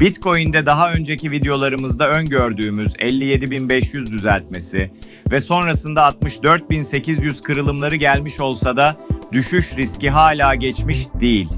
Bitcoin'de daha önceki videolarımızda öngördüğümüz 57.500 düzeltmesi ve sonrasında 64.800 kırılımları gelmiş olsa da düşüş riski hala geçmiş değil.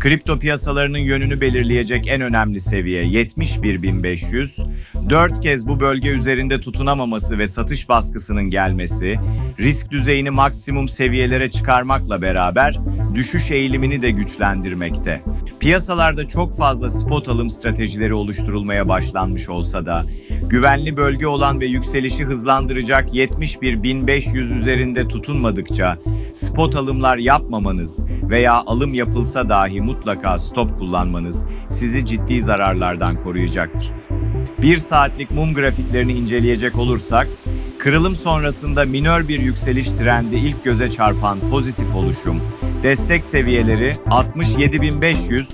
Kripto piyasalarının yönünü belirleyecek en önemli seviye 71.500. Dört kez bu bölge üzerinde tutunamaması ve satış baskısının gelmesi, risk düzeyini maksimum seviyelere çıkarmakla beraber düşüş eğilimini de güçlendirmekte. Piyasalarda çok fazla spot alım stratejileri oluşturulmaya başlanmış olsa da, güvenli bölge olan ve yükselişi hızlandıracak 71.500 üzerinde tutunmadıkça spot alımlar yapmamanız veya alım yapılsa dahi mutlaka stop kullanmanız sizi ciddi zararlardan koruyacaktır. Bir saatlik mum grafiklerini inceleyecek olursak, kırılım sonrasında minör bir yükseliş trendi ilk göze çarpan pozitif oluşum, destek seviyeleri 67.500,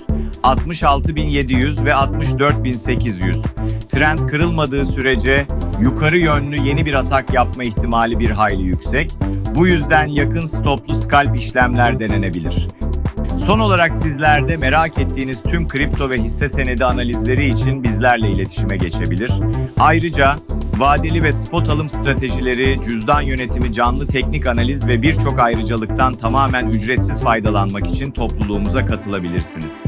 66.700 ve 64.800. Trend kırılmadığı sürece yukarı yönlü yeni bir atak yapma ihtimali bir hayli yüksek. Bu yüzden yakın stoplu scalp işlemler denenebilir. Son olarak sizler de merak ettiğiniz tüm kripto ve hisse senedi analizleri için bizlerle iletişime geçebilir. Ayrıca vadeli ve spot alım stratejileri, cüzdan yönetimi, canlı teknik analiz ve birçok ayrıcalıktan tamamen ücretsiz faydalanmak için topluluğumuza katılabilirsiniz.